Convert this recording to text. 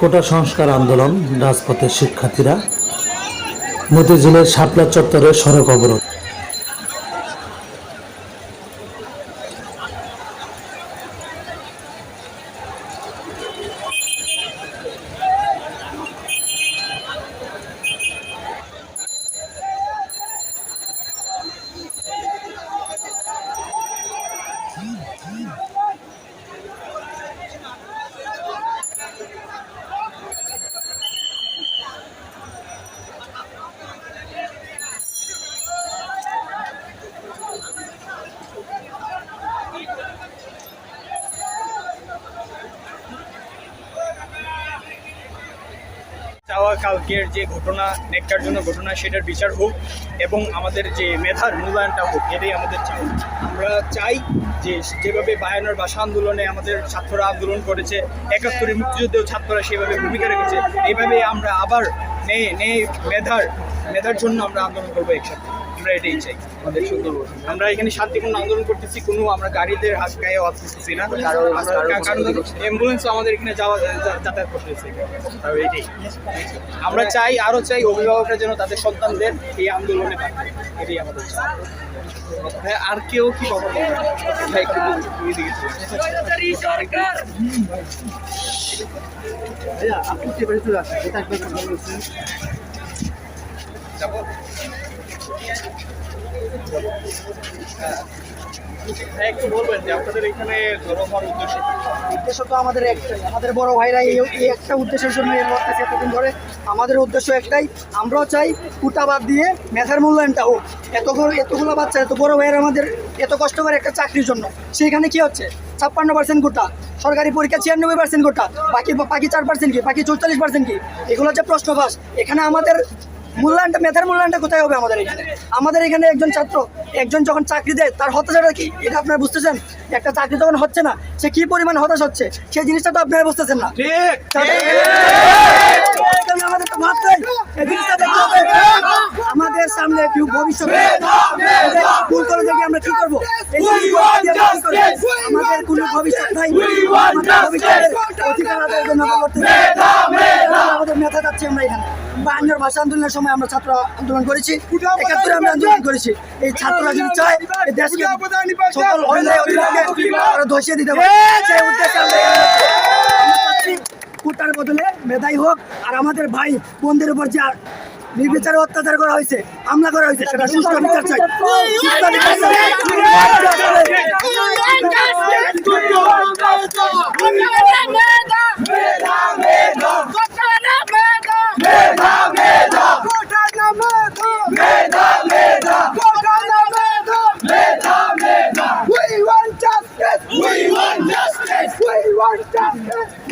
কোটা সংস্কার আন্দোলন রাজপথের শিক্ষার্থীরা মতিঝিলের শাপলা চত্বরে সড়ক অবরোধ। চাওয়া কালকের যে ঘটনা নেকটার জন্য ঘটনা, সেটার বিচার হোক এবং আমাদের যে মেধার মূল্যায়নটা হোক, এটাই আমাদের চাই আমরা চাই যে যেভাবে বায়ানোর ভাষা আন্দোলনে আমাদের ছাত্ররা আন্দোলন করেছে একাত্তরে মুক্তিযুদ্ধেও ছাত্ররা সেভাবে ভূমিকা রেখেছে এইভাবে আমরা আবার নে, মেধার মেধার জন্য আমরা আন্দোলন করব একসাথে। আমরা এটাই চাই আমাদের সুন্দরবন। আমরা এখানে শান্তিপূর্ণ আন্দোলন করতেছি কোনো আমরা গাড়িদের হাত গায়ে হাত না। কারণ অ্যাম্বুলেন্সও আমাদের এখানে যাওয়া যাতায়াত করতেছে আর এটাই। আমরা চাই আরও চাই অভিভাবকরা যেন তাদের সন্তানদের এই আন্দোলনে পাঠায় এটাই আমাদের হ্যাঁ আর কেউ কি কথা বলবে ভাই একটু তুমি দিকে যাব? হ্যাঁ, একটু বলবেন যে আপনাদের এখানে জড়ো হওয়ার উদ্দেশ্য তো আমাদের একটাই। আমাদের বড় ভাইরা এই একটা উদ্দেশ্যের জন্য এতদিন ধরে। আমাদের উদ্দেশ্য একটাই, আমরাও চাই কুটা বাদ দিয়ে মেধার মূল্যায়নটা হোক। এত এতগুলো বাচ্চা, এত বড় ভাইয়ের আমাদের এত কষ্ট করে একটা চাকরির জন্য। সেইখানে কি হচ্ছে? ছাপ্পান্ন পার্সেন্ট কোটা সরকারি পরীক্ষা ছিয়ানব্বই পার্সেন্ট কোটা বাকি বাকি চার পার্সেন্ট কি? বাকি চৌচল্লিশ পার্সেন্ট কি? এগুলো হচ্ছে প্রশ্ন প্রশ্নবাস, এখানে আমাদের মূল্যায়নটা মেধার মূল্যায়নটা কোথায় হবে আমাদের এখানে? আমাদের এখানে একজন ছাত্র একজন যখন চাকরি দেয় তার হতাশাটা কি? এটা আপনারা বুঝতেছেন? একটা চাকরি যখন হচ্ছে না সে কি পরিমাণ হতাশ হচ্ছে? সেই জিনিসটা তো আপনারা বুঝতেছেন না। আমাদের তো ভাবতে এই জিনিসটা দেখতে হবে। আমাদের সামনে ভবিষ্যতে আমরা কি করব? আমাদের কোনো ভবিষ্যৎ নাই। আমাদের অধিকার আদায়ের জন্য আমরা করতে চাই। আমাদের মেধা যাচ্ছে আমরা এখানে। বায়ান্নর ভাষা আন্দোলনের সময় আমরা ছাত্র আন্দোলন করেছি। একাত্তরে আমরা আন্দোলন করেছি। এই ছাত্ররা যদি চায় এই দেশকে সকল অন্যায় অধিকারকে ধসিয়ে দিতে পারে। সেই উদ্দেশ্যে কোটার বদলে মেধাই হোক আর আমাদের ভাই বোনদের উপর যে নির্বিচারে অত্যাচার করা হয়েছে হামলা করা হয়েছে সেটা সুস্থ বিচার চাই। সুস্থ বিচার চাই।